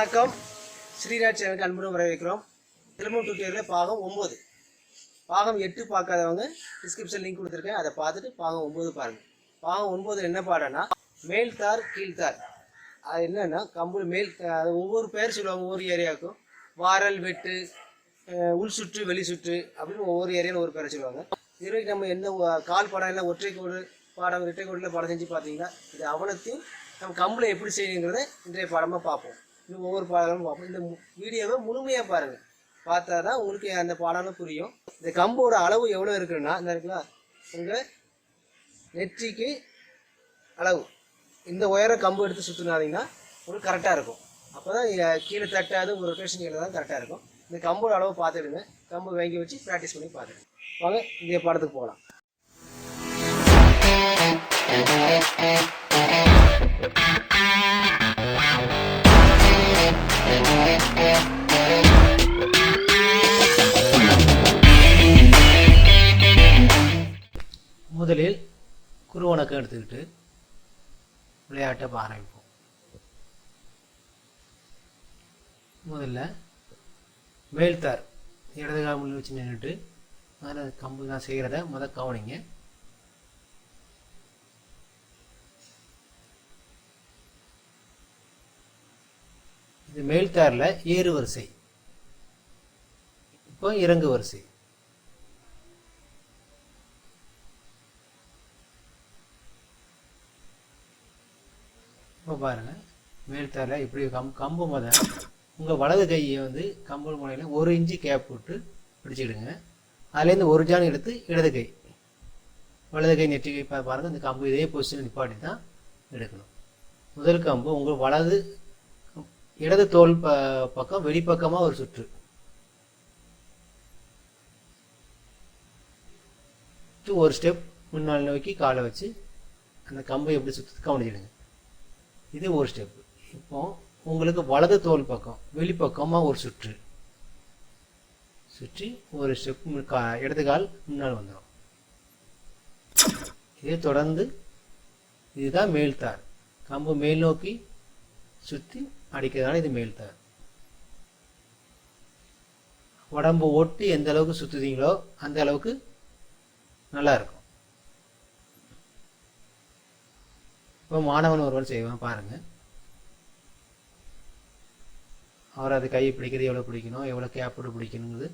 வணக்கம். ஸ்ரீராஜ் சேனலுக்கு அன்புடன் வரவேற்கிறோம். திரும்ப டூட்டியில் பாகம் ஒம்பது பாகம் எட்டு பார்க்காதவங்க டிஸ்கிரிப்ஷன் லிங்க் கொடுத்துருக்கேன். அதை பார்த்துட்டு பாகம் ஒம்பது பாருங்கள் பாகம் ஒன்பது என்ன பாடம்னா மேல்தார் கீழ்த்தார் அது என்னென்னா கம்பு மேல் அது ஒவ்வொரு பேர் சொல்லுவாங்க ஒவ்வொரு ஏரியாவுக்கும். வாரல் வெட்டு உள் சுற்று வெளி சுற்று அப்படின்னு ஒவ்வொரு ஏரியாவில் ஒரு பேரை சொல்லுவாங்க. இது வரைக்கும் நம்ம என்ன கால் பாடம் இல்லை ஒற்றை கோடு பாடம் இரட்டை கோடில் பாடம் செஞ்சு பார்த்தீங்கன்னா இது அவனத்தையும் நம்ம கம்பில் எப்படி செய்யணுங்கிறத இன்றைய பாடமாக பார்ப்போம். ஒவ்வொரு பாடலும் பார்ப்போம். இந்த வீடியோவை முழுமையாக பாருங்கள் பார்த்தா தான் உங்களுக்கு அந்த பாடலும் புரியும். இந்த கம்போட அளவு எவ்வளோ இருக்குன்னா இந்த இருக்குல்ல உங்கள் நெற்றிக்கு அளவு. இந்த உயர கம்பு எடுத்து சுற்றினாதீங்கன்னா உங்களுக்கு கரெக்டாக இருக்கும். அப்போ தான் கீழே தட்டாது ஒரு ரொட்டேஷன் கீழே தான் கரெக்டாக இருக்கும். இந்த கம்போட அளவு பார்த்துடுங்க. கம்பு வாங்கி வச்சு ப்ராக்டிஸ் பண்ணி பார்த்துடுங்க வாங்க இந்த பாடத்துக்கு போகலாம் முதலில் குருவணக்கம் எடுத்துக்கிட்டு விளையாட்டை ஆரம்பிப்போம் முதல்ல மேல்தார் இடது காமல் வச்சு நின்றுட்டு அதில் கம்பு தான் செய்கிறத முத கவனிங்க. இது மேல்தாரில் ஏறு வரிசை. இப்போ இறங்கு வரிசை. இப்போ பாருங்கள் மேல்தாரில் இப்படி கம் கம்பு மத உங்கள் வலது கையை வந்து கம்பு முனையில் ஒரு இன்ச்சு கேப் போட்டு பிடிச்சிடுங்க. அதுலேருந்து ஒரு ஜான் எடுத்து இடது கை. வலது கை நெற்றி கை பாருங்கள் இந்த கம்பு இதே பொசிஷன் நிப்பாட்டி தான் எடுக்கணும். முதல் கம்பு உங்கள் வலது இடது தோல் ப பக்கம் வெளிப்பக்கமாக ஒரு சுற்று. ஒரு ஸ்டெப் முன்னால் நோக்கி காலை வச்சு அந்த கம்பை எப்படி சுற்றி கவனிச்சிடுங்க. இது ஒரு ஸ்டெப் இப்போ உங்களுக்கு வலது தோல் பக்கம் வெளிப்பக்கமாக ஒரு சுற்று. சுற்றி ஒரு ஸ்டெப் கா இடது கால் முன்னால் வந்துடும் இதே தொடர்ந்து இதுதான் மேல்தார் கம்பு மேல் நோக்கி சுற்றி அடிக்கிறதுனால இது மேல்தார் உடம்பு ஒட்டி எந்த அளவுக்கு சுற்றுதீங்களோ அந்த அளவுக்கு நல்லா இருக்கும். இப்போ மாணவன் ஒருவன் செய்வான் பாருங்க. அவர் அது கை பிடிக்கிறது எவ்வளோ பிடிக்கணும் எவ்வளோ கேப் போட்டு பிடிக்கணுங்கிறது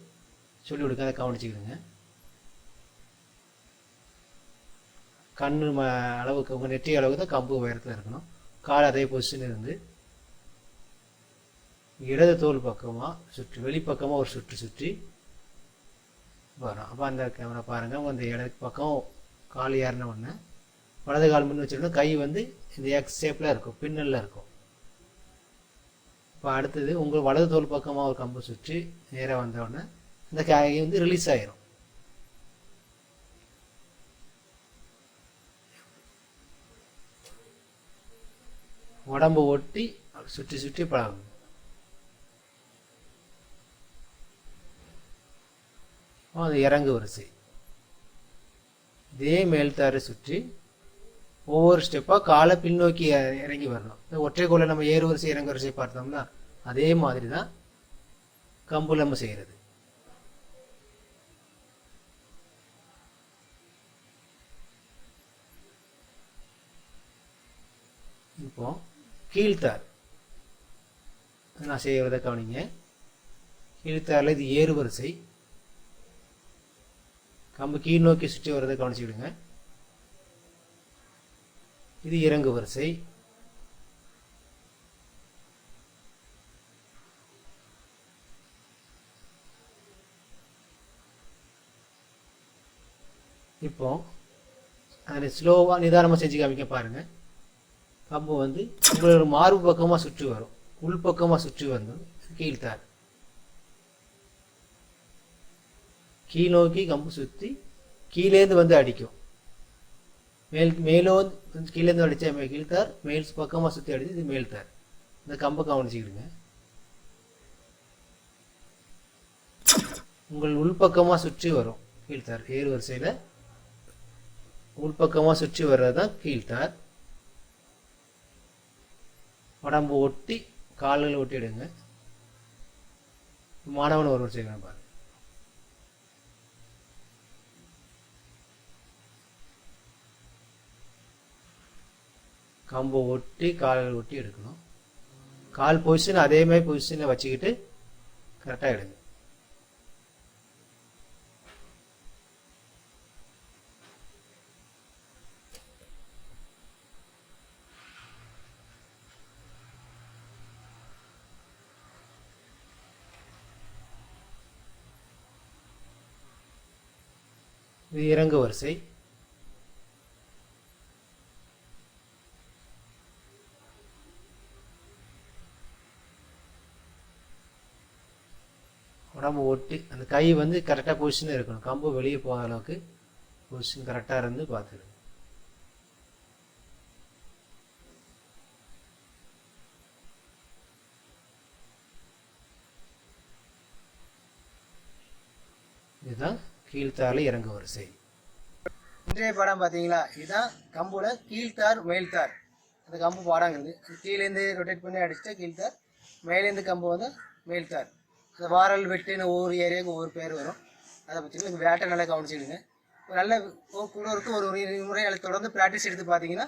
சொல்லி கொடுக்க அதை கவனிச்சுக்கிடுங்க. கண்ணு ம அளவுக்கு உங்கள் நெற்றி அளவுக்கு தான் கம்பு உயரத்தில் இருக்கணும். கால் அதே பொசிஷன் இருந்து இடது தோல் பக்கமாக சுற்றி வெளிப்பக்கமாக ஒரு சுற்றி சுற்றி வரும் அப்போ அந்த கேமரா பாருங்கள் அந்த இடது பக்கம் கால் ஏறின உடனே வலது கால் முன் வச்சிருந்தோம் கை வந்து இந்த எக்ஸ் ஷேப்பில் இருக்கும். பின்னலில் இருக்கும். இப்போ அடுத்தது உங்கள் வலது தோல் பக்கமாக ஒரு கம்பு சுற்றி நேராக வந்த உடனே இந்த கை வந்து ரிலீஸ் ஆயிரும். உடம்பு ஒட்டி சுற்றி சுற்றி பழகும். அது இறங்கு வரிசை. இதே மேல்தாரை சுற்றி ஒவ்வொரு ஸ்டெப்பாக காலை பின்னோக்கி இறங்கி வரணும். ஒற்றை கோலை நம்ம ஏறு வரிசை வரிசை பார்த்தோம்னா அதே மாதிரி தான் கம்பு நம்ம செய்கிறது இப்போ கீழ்த்தார். நான் செய்கிறத கவனிங்க. கீழ்த்தாரில் இது ஏறு வரிசை. கம்பு கீழ் நோக்கி சுற்றி வர்றதை கவனிச்சுக்கிடுங்க. இது இறங்கு வரிசை. இப்போ அதை ஸ்லோவாக நிதானமாக செஞ்சு காமிக்க பாருங்க. கம்பு வந்து உங்களோட மார்பு பக்கமாக சுற்றி வரும். உள் பக்கமாக சுற்றி வந்து கீழ்த்தார் கீழ் நோக்கி கம்பு சுற்றி கீழேந்து வந்து அடிக்கும். மேல் மேலோ கீழேருந்து அடித்தா மே கீழ்த்தார் மேல் பக்கமாக சுற்றி அடித்து இது மேல்தார் இந்த கம்பை கவனிச்சுக்கிடுங்க. உங்கள் உள்பக்கமாக சுற்றி வரும் கீழ்த்தார் ஏறு வரிசையில். உள்பக்கமாக சுற்றி வர்றது தான் கீழ்த்தார் உடம்பு ஒட்டி கால்களை ஒட்டிடுங்க மாணவன் ஒருவர் செய்யணும் பாருங்கள் கம்பு ஒட்டி காலில் ஒட்டி எடுக்கணும். கால் பொசிஷன் அதே மாதிரி பொசிஷனில் வச்சுக்கிட்டு கரெக்டாக எடுங்க. இது இறங்கு வரிசை. உடம்பு ஒட்டி அந்த கை வந்து கரெக்டாக பொசிஷன் இருக்கணும். கம்பு வெளியே போகாத அளவுக்கு பொசிஷன் கரெக்டாக இருந்து பார்த்துக்கணும். இதுதான் கீழ்த்தாரில் இறங்கு வரிசை இன்றைய படம் பார்த்தீங்களா? இதுதான் கம்புல கீழ்த்தார் மேல்தார் அந்த கம்பு பாடாங்கிறது கீழேருந்து ரொட்டேட் பண்ணி அடிச்சுட்டா கீழ்த்தார் மேலேருந்து கம்பு வந்து மேல்தார் அந்த வாரல் வெட்டுன்னு ஒவ்வொரு ஏரியாவுக்கு ஒவ்வொரு பேர் வரும். அதை பற்றி வேட்டை நல்லா கவனிச்சிடுங்க ஒரு நல்ல ஒ- கூட இருக்கும் ஒரு ஒரு முறை அதை தொடர்ந்து ப்ராக்டிஸ் எடுத்து பார்த்தீங்கன்னா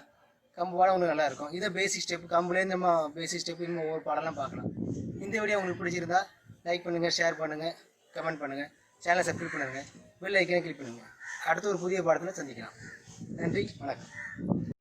கம்பு பாடம் ஒன்று நல்லாயிருக்கும் இதை பேசிக் ஸ்டெப் கம்புலேருந்து நம்ம பேசிக் ஸ்டெப் இன்னும் ஒவ்வொரு பாடம்லாம் பார்க்கலாம். இந்த வீடியோ உங்களுக்கு பிடிச்சிருந்தா லைக் பண்ணுங்கள் ஷேர் பண்ணுங்கள் கமெண்ட் பண்ணுங்கள் சேனலை சப்ஸ்கிரைப் பண்ணுங்கள் பெல் ஐக்கனை கிளிக் பண்ணுங்கள் அடுத்த ஒரு புதிய பாடத்தில் சந்திக்கலாம். நன்றி வணக்கம்.